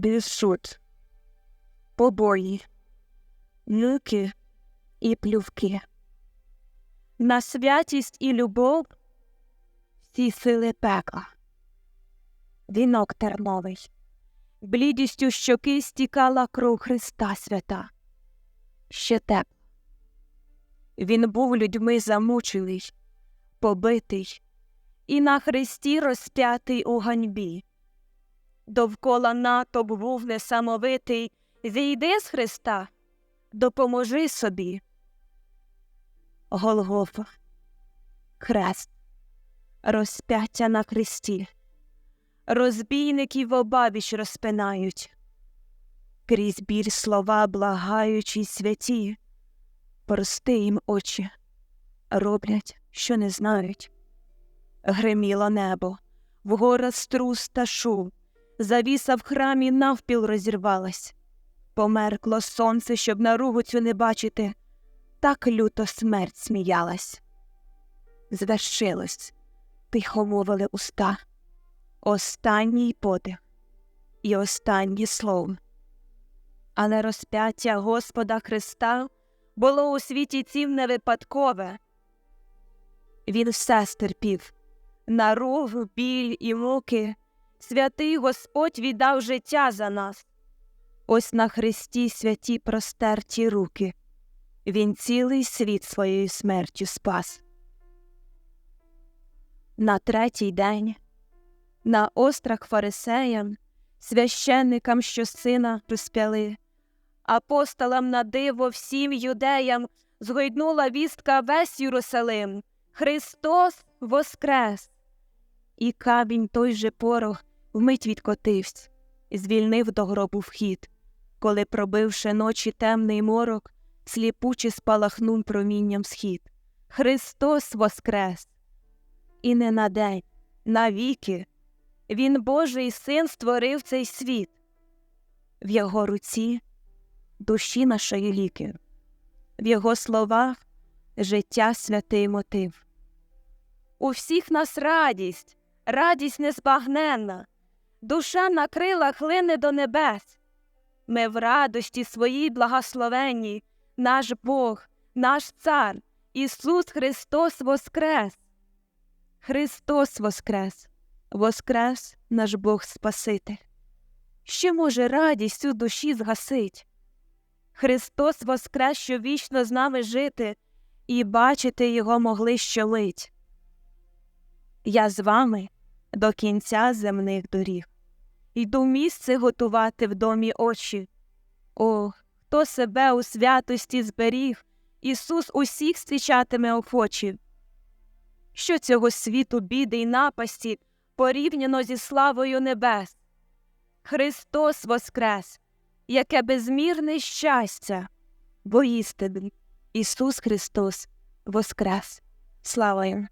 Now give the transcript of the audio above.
більшут, побої, муки і плювки. На святість і любов всі сили пекла. Вінок терновий, блідістю щоки стікала кров Христа свята. Ще тепла. Він був людьми замучений, побитий, і на хресті розп'ятий у ганьбі. Довкола натовп був несамовитий, зійди з Христа, допоможи собі. Голгофа, хрест, розп'яття на хресті, розбійників обабіч розпинають, крізь біль слова благаючі святі, прости їм очі, роблять, що не знають. Гриміло небо, вгора струс та шум, завіса в храмі навпіл розірвалась. Померкло сонце, щоб наругу цю не бачити, так люто смерть сміялась. Звершилось, тихо мовили уста, останній подих і останнє слово. Але розп'яття Господа Христа було у світі цім не випадкове. Він все стерпів, наругу, біль і муки, святий Господь віддав життя за нас. Ось на Христі святі простерті руки, Він цілий світ своєю смертю спас. На третій день, на острах фарисеям, священникам, що сина розпяли, апостолам на диво всім юдеям згойднула вістка весь Єрусалим. Христос воскрес! І камінь той же порох вмить відкотився, звільнив до гробу вхід, коли, пробивши ночі темний морок, сліпуче спалахнув промінням схід. Христос воскрес! І не на день, навіки, Він Божий син створив цей світ, в його руці душі нашої ліки, в його словах життя святий мотив. У всіх нас радість, радість незбагненна, душа на крилах лине до небес. Ми в радості своїй благословенній, наш Бог, наш Цар, Ісус Христос Воскрес. Христос Воскрес, Воскрес наш Бог Спаситель. Що може радість у душі згасить? Христос Воскрес, що вічно з нами жити, і бачити Його могли щолить. Я з вами до кінця земних доріг. Йду місце готувати в домі очі. О, хто себе у святості зберіг, Ісус усіх зустрічатиме охочі. Що цього світу біди й напасті порівняно зі славою небес? Христос Воскрес, яке безмірне щастя, бо істини Ісус Христос Воскрес. Слава їм!